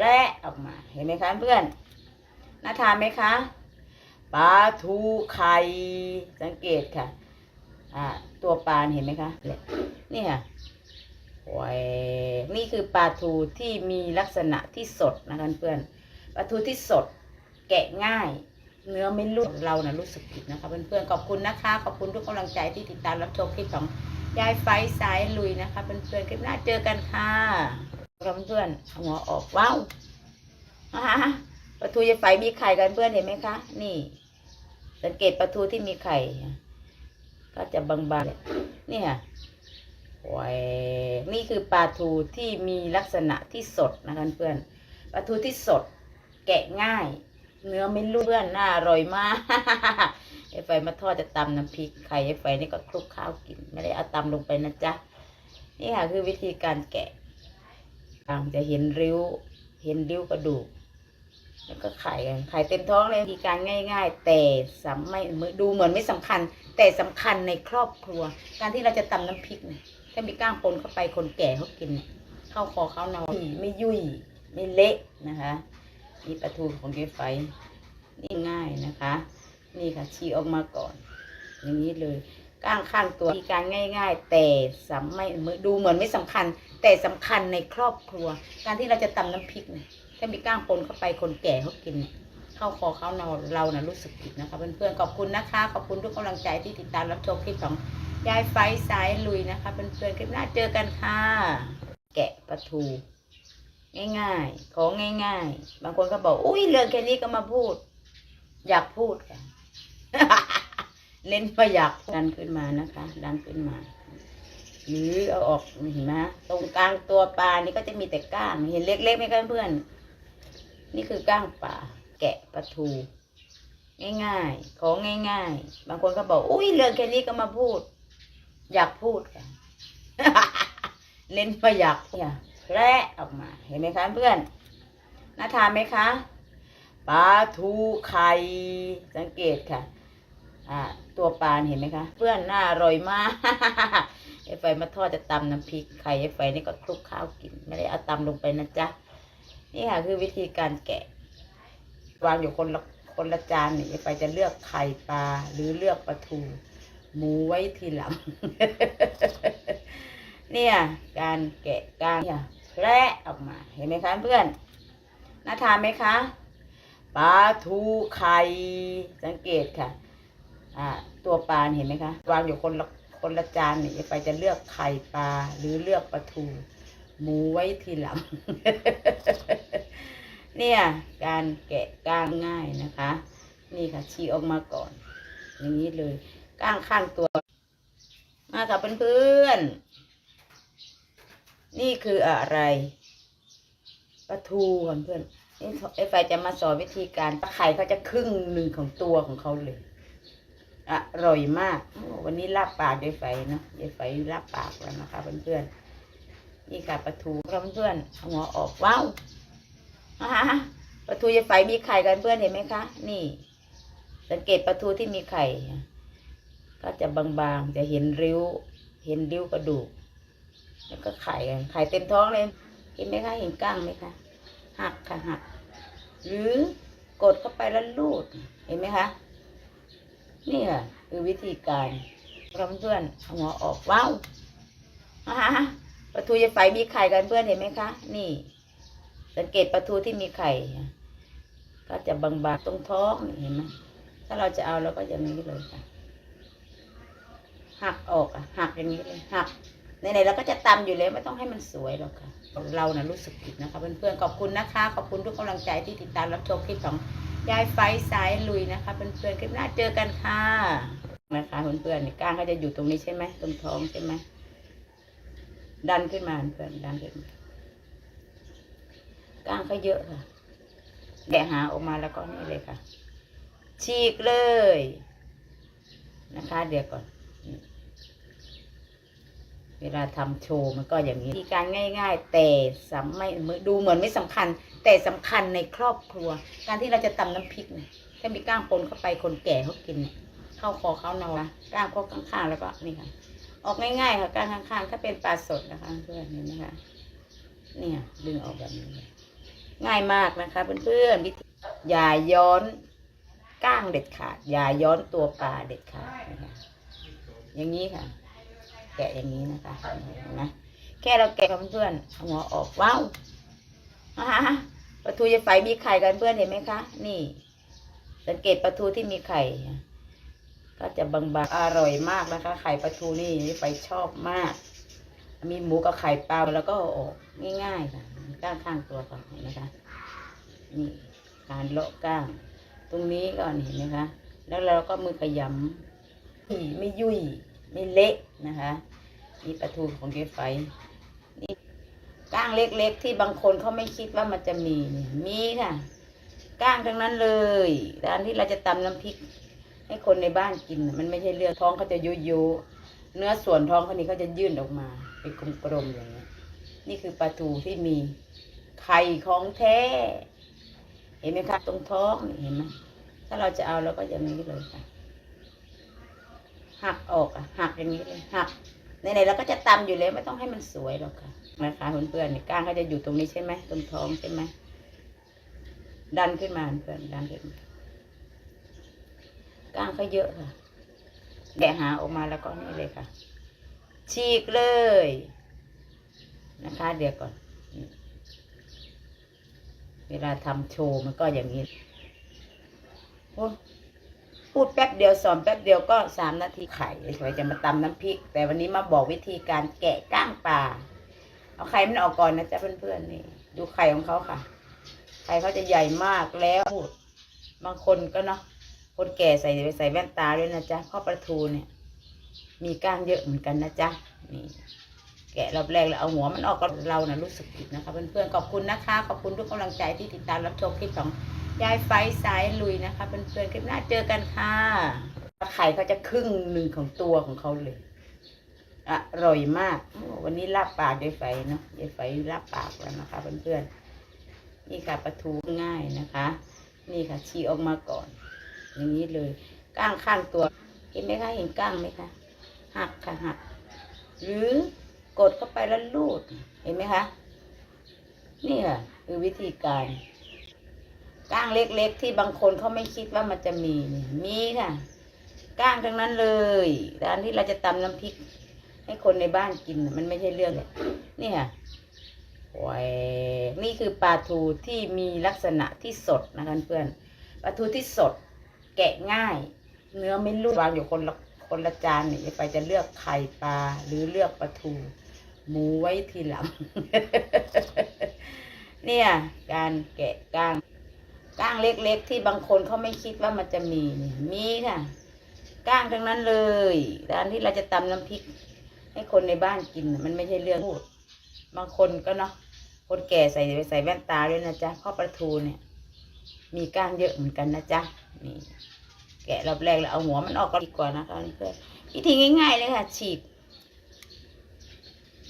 และออกมา เห็นไหมคะเพื่อน น่าทานไหมคะ ปลาทูไข่ สังเกตค่ะ อ่า ตัวปลาเห็นไหมคะ นี่ค่ะหวกนี่คือปลาทูที่มีลักษณะที่สดนะคะเพื่อน ปลาทูที่สด แกะง่าย เนื้อไม่รุ่เรานะรู้สึกผิดนะคะเพื่อนๆ ขอบคุณนะคะ ขอบคุณทุกกำลังใจที่ติดตามรับชมคลิปของยายไฟสายลุยนะคะเพื่อนๆ คลิปหน้าเจอกันค่ะ ครับเพื่อนเอาหัวออกว้าวอ่าฮะปลาทูยายไฟมีไข่กันเพื่อนเห็นไหมคะ นี่ สังเกตปลาทูที่มีไข่ ก็จะบางๆนี่ค่ะหวกนี่คือปลาทูที่มีลักษณะที่สดนะคะเพื่อนปลาทูที่สด แกะง่าย เนื้อไม่รุ่เพื่อนน่าอร่อยมากไอ้ไฟมาทอดจะตำน้ำพริกไข่ไอ้ไฟนี่ก็คลุกข้าวกิน ไม่ได้เอาตำลงไปนะจ๊ะนี่ค่ะคือวิธีการแกะ ตามจะเห็นริ้ว เห็นริ้วกระดูก แล้วก็ไข่กันไข่เต็มท้องเลยวิธีการง่าย ๆ แต่สำไม่ดูเหมือนไม่สำคัญ แต่สำคัญในครอบครัว การที่เราจะตำน้ำพริกเนี่ยถ้ามีก้างปนเข้าไปคนแก่เขากินเนี่ยเข้าคอเข้านอนไม่ยุ่ยไม่เละนะคะนี่ปลาทูของเจ๊ไฟนี่ง่ายนะคะ นี่ค่ะชี้ออกมาก่อน อย่างนี้เลยก้างข้างตัววิธีการง่าย ๆ แต่สำไม่ดูเหมือนไม่สำคัญ แต่สำคัญในครอบครัว การที่เราจะตำน้ำพริกเนี่ยถ้ามีก้างปนเข้าไปคนแก่เขากินเข้าคอเข้านอนเรานะรู้สึกผิดนะคะเพื่อนๆขอบคุณนะคะ ขอบคุณทุกกำลังใจที่ติดตามรับชมคลิปของยายไฟสายลุยนะคะเพื่อนๆคลิปหน้าเจอกันค่ะ แกะปลาทู ง่ายๆ ของง่าย ๆ บางคนก็บอกอุ้ยเรื่องแค่นี้ก็มาพูด อยากพูดค่ะเน้นว่าอยากดันขึ้นมานะคะ ดันขึ้นมา หรือเอาออกเห็นไหมตรงกลางตัวปลานี่ก็จะมีแต่ก้างเห็นเล็กๆไหมคะเพื่อน นี่คือก้างปลาแกะปลาทู ง่ายๆ ของง่ายๆ บางคนก็บอกอุ้ยเรื่องแค่นี้ก็มาพูด อยากพูดค่ะเน้นว่าอยากอยากแร่ออกมา เห็นไหมคะเพื่อนน่าทานไหมคะปลาทูไข่สังเกตค่ะ อ่า ตัวปลาเห็นไหมคะ เพื่อนน่าอร่อยมาก ไอ้ไฟมาทอดจะตำน้ำพริกไข่ไอ้ไฟนี่ก็คลุกข้าวกิน ไม่ได้เอาตำลงไปนะจ๊ะ นี่ค่ะคือวิธีการแกะ วางอยู่คนละคนละจานนี่ไอ้ไฟจะเลือกไข่ปลาหรือเลือกปลาทูหมูไว้ทีหลัง เนี่ย การแกะการเนี่ยแร่ออกมา เห็นไหมคะเพื่อนน่าทานไหมคะปลาทูไข่สังเกตค่ะ อ่า ตัวปลาเห็นไหมคะ วางอยู่คนละ คนละจานนี่ไอ้ไฟจะเลือกไข่ปลาหรือเลือกปลาทู หมูไว้ทีหลัง เนี่ยการแกะก้างง่ายนะคะ นี่ค่ะชี้ออกมาก่อน อย่างนี้เลยก้างข้างตัว มาค่ะเพื่อนๆนี่คืออะไรปลาทูค่ะเพื่อนนี่ไอ้ไฟจะมาสอนวิธีการปลาไข่เขาจะครึ่งหนึ่งของตัวของเขาเลย อร่อยมาก วันนี้ลาบปากยายไฟเนาะยายไฟลาบปากแล้วนะคะเพื่อนๆนี่ค่ะปลาทูค่ะเพื่อนๆเอาหัวออกว้าวอ่าฮะปลาทูยายไฟมีไข่กันเพื่อนเห็นไหมคะนี่ สังเกตปลาทูที่มีไข่ ก็จะบางๆจะเห็นริ้ว เห็นริ้วกระดูก แล้วก็ไข่กันไข่เต็มท้องเลยเห็นไหมคะเห็นก้างไหมคะหักค่ะหัก หรือกดเข้าไปแล้วลูดเห็นไหมคะ นี่ค่ะคือวิธีการเพื่อนหัวออกว้าวอ่าฮะปลาทูยายไฟมีไข่กันเพื่อนเห็นไหมคะ นี่ สังเกตปลาทูที่มีไข่ ก็จะบางๆตรงท้องเห็นไหมถ้าเราจะเอาเราก็อย่างนี้เลยค่ะหักออกอะหักอย่างนี้เลยหักไหนๆเราก็จะตำอยู่แล้วไม่ต้องให้มันสวยหรอกค่ะ เรานะรู้สึกผิดนะคะเพื่อนๆขอบคุณนะคะ ขอบคุณทุกกำลังใจที่ติดตามรับชมคลิปของ ยายไฟสายลุยนะคะเพื่อนๆคลิปหน้าเจอกันค่ะนะคะเพื่อนๆนี่ก้างเขาจะอยู่ตรงนี้ใช่ไหมตรงท้องใช่ไหมดันขึ้นมาเพื่อนดันขึ้นมาก้างเขาเยอะค่ะแกะหาออกมาแล้วก็นี่เลยค่ะฉีกเลยนะคะ เดี๋ยวก่อน เวลาทำโชว์มันก็อย่างนี้วิธีการง่าย ๆ แต่สำไม่ดูเหมือนไม่สำคัญ แต่สำคัญในครอบครัว การที่เราจะตำน้ำพริกเนี่ยถ้ามีก้างปนเข้าไปคนแก่เขากินเนี่ยเข้าคอเขานอนก้างพวกข้างๆแล้วก็นี่ค่ะออกง่ายๆค่ะก้างข้างๆ ถ้าเป็นปลาสดนะคะเพื่อนเห็นไหมคะเนี่ยดึงออกแบบนี้ง่ายมากนะคะเพื่อนๆวิธีอย่าย้อนก้างเด็ดขาด อย่าย้อนตัวปลาเด็ดขาดนะคะอย่างนี้ค่ะ แกะอย่างนี้นะคะเห็นไหมแค่เราแกะกับเพื่อนๆหัวออกว้าวอ่าฮะปลาทูยายไฟมีไข่กันเพื่อนเห็นไหมคะ นี่ สังเกตปลาทูที่มีไข่ ก็จะบางๆอร่อยมากนะคะ ไข่ปลาทูนี่ยายไฟชอบมาก มีหมูกับไข่ปลาแล้วก็ออกง่ายๆค่ะก้างข้างตัวก่อนเห็นไหมคะนี่การเลาะก้าง ตรงนี้ก่อนเห็นไหมคะ แล้วเราก็มือขยำนี่ไม่ยุ่ย ไม่เละนะคะนี่ปลาทูของเกไฟนี่ก้างเล็กๆที่บางคนเขาไม่คิดว่ามันจะมีมีค่ะก้างทั้งนั้นเลยร้านที่เราจะตำน้ำพริก ให้คนในบ้านกิน มันไม่ใช่เรื่องท้องเขาจะยุยยุเนื้อส่วนท้องเขานี่เขาจะยื่นออกมาเป็นกลมๆอย่างนี้นี่คือปลาทูที่มีไข่ของแท้ เห็นไหมคะตรงท้องนี่เห็นไหมถ้าเราจะเอาเราก็อย่างนี้เลยค่ะ หักออกอะหักอย่างนี้เลยหักไหนๆเราก็จะตำอยู่แล้วไม่ต้องให้มันสวยหรอกค่ะนะคะเพื่อนๆนี่ก้างเขาจะอยู่ตรงนี้ใช่ไหมตรงท้องใช่ไหมดันขึ้นมาเพื่อนดันขึ้นมาก้างเขาเยอะค่ะแกะหาออกมาแล้วก็นี่เลยค่ะ ฉีกเลยนะคะ เดี๋ยวก่อน เวลาทำโชว์มันก็อย่างนี้โอ้ พูดแป๊บเดียวสอนแป๊บเดียวก็สามนาทีไข่สวยจะมาตำน้ำพริก แต่วันนี้มาบอกวิธีการแกะก้างปลาเอาไข่มันออกก่อนนะจ๊ะเพื่อนๆนี่ ดูไข่ของเขาค่ะ ไข่เขาจะใหญ่มากแล้วพูดบางคนก็เนาะคนแก่ใส่ใส่แว่นตาด้วยนะจ๊ะเพราะปลาทูเนี่ย มีก้างเยอะเหมือนกันนะจ๊ะนี่แกะรอบแรกแล้วเอาหัวมันออกก็เรานะ่ะรู้สึกผิดนะคะเพื่อนๆขอบคุณนะคะ ขอบคุณทุกกำลังใจที่ติดตามรับชมคลิปของ ยายไฟสายลุยนะคะเพื่อนๆคลิปหน้าเจอกันค่ะไข่เขาจะครึ่งหนึ่งของตัวของเขาเลย อร่อยมาก วันนี้ลาบปากยายไฟเนาะยายไฟลาบปากแล้วนะคะเพื่อนๆนี่ค่ะปลาทูง่ายนะคะ นี่ค่ะฉีกออกมาก่อน อย่างนี้เลยก้างข้างตัว เห็นไหมคะเห็นก้างไหมคะหักค่ะหัก หรือกดเข้าไปแล้วลูดเห็นไหมคะนี่ค่ะคือวิธีการ ก้างเล็กๆ ที่บางคนเขาไม่คิดว่ามันจะมีนี่มีค่ะ ก้างทั้งนั้นเลยร้านที่เราจะตำน้ำพริก ให้คนในบ้านกินมันไม่ใช่เรื่องเลยนี่ค่ะแหวกนี่คือปลาทูที่มีลักษณะที่สดนะคะเพื่อนปลาทูที่สด แกะง่าย เนื้อไม่รุ่วางอยู่คนละคนละจานเนี่ยไปจะเลือกไข่ปลาหรือเลือกปลาทู หมูไว้ทีหลังเนี่ยการแกะก้าง ก้างเล็กๆ ที่บางคนเขาไม่คิดว่ามันจะมีมีค่ะก้างทั้งนั้นเลยร้านที่เราจะตำน้ำพริก ให้คนในบ้านกินมันไม่ใช่เรื่องพูด บางคนก็เนาะคนแก่ใส่ใส่แว่นตาด้วยนะจ๊ะเพราะปลาทูเนี่ย มีก้างเยอะเหมือนกันนะจ๊ะนี่แกะรอบแรกแล้วเอาหัวมันออกก็ดีกว่านะคะเพื่อนวิธีง่าย ๆ เลยค่ะ ฉีก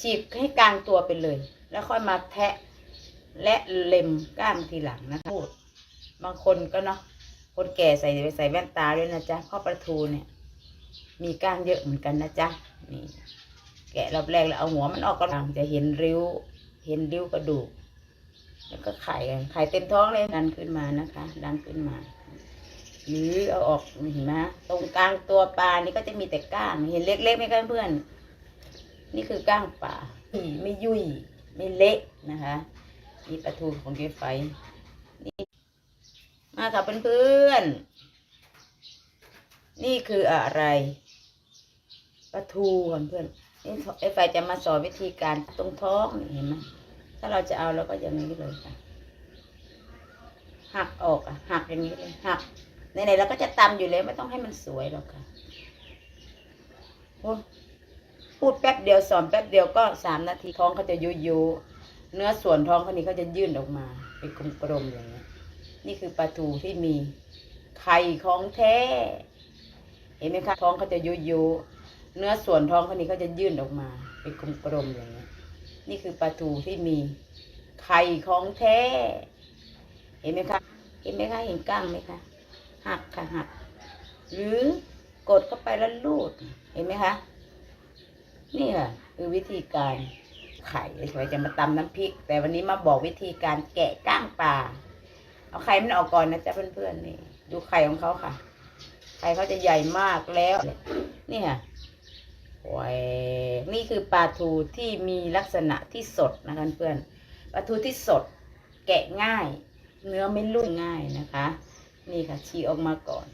ฉีกให้กลางตัวไปเลย แล้วค่อยมาแทะและเล็มก้างทีหลังนะคะพูด บางคนก็เนาะคนแก่ใส่ใส่แว่นตาด้วยนะจ๊ะพราะปลาทูเนี่ย มีก้างเยอะเหมือนกันนะจ๊ะนี่แกะรอบแรกแล้วเอาหัวมันออกก็จะเห็นริ้ว เห็นริ้วกระดูก แล้วก็ไข่ไข่เต็มท้องเลยดันขึ้นมานะคะ ดันขึ้นมาหรือเอาออกเห็นไหมตรงกลางตัวปลานี่ก็จะมีแต่ก้างเห็นเล็กๆไหมเพื่อน นี่คือก้างปลาไม่ยุ่ยไม่เละนะคะนี่ปลาทูของเกไฟนี่ มาค่ะเพื่อนๆ นี่คืออะไรปลาทูค่ะเพื่อนนี่ไอ้ไฟจะมาสอนวิธีการตรงท้องเห็นไหมถ้าเราจะเอาเราก็อย่างนี้เลยค่ะ หักออกอะ หักอย่างนี้เลยหักไหนๆเราก็จะตำอยู่แล้วไม่ต้องให้มันสวยหรอกค่ะโอ้พูดแป๊บเดียวสอนแป๊บเดียวก็สามนาทีท้องเขาจะยุยยเนื้อส่วนท้องเขานี่เขาจะยื่นออกมาเป็นกลมๆอย่างนี้ นี่คือปลาทูที่มีไข่ของแท้ เห็นไหมคะท้องเขาจะยุยยุเนื้อส่วนท้องเขานี่เขาจะยื่นออกมา เป็นกลมๆอย่างนี้นี่คือปลาทูที่มีไข่ของแท้ เห็นไหมคะ เห็นไหมคะ เห็นก้างไหมคะ หักค่ะหัก หรือกดเข้าไปแล้วลูด เห็นไหมคะ นี่ค่ะคือวิธีการไข่ไว้จะมาตำน้ำพริก แต่วันนี้มาบอกวิธีการแกะก้างปลา เอาไข่มันออกก่อนนะจ๊ะเพื่อนๆนี่ ดูไข่ของเขาค่ะ ไข่เขาจะใหญ่มากแล้ว นี่ค่ะแหวกนี่คือปลาทูที่มีลักษณะที่สดนะคะเพื่อนปลาทูที่สด แกะง่าย เนื้อไม่ลุ่ยง่ายนะคะ นี่ค่ะฉีออกมาก่อน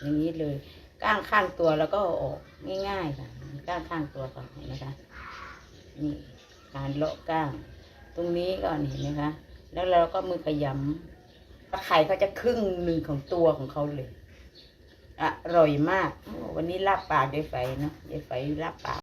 อย่างนี้เลยก้างข้างตัวแล้วก็ออกง่ายๆค่ะก้างข้างตัวก่อนนไหมคะนี่การเลาะก้าง ตรงนี้ก่อนเห็นไหมคะ แล้วเราก็มือขยำปลา ไข่เขาจะครึ่งหนึ่งของตัวของเขาเลย อร่อยมาก วันนี้ลาบปากยายไฟเนาะยายไฟลาบปาก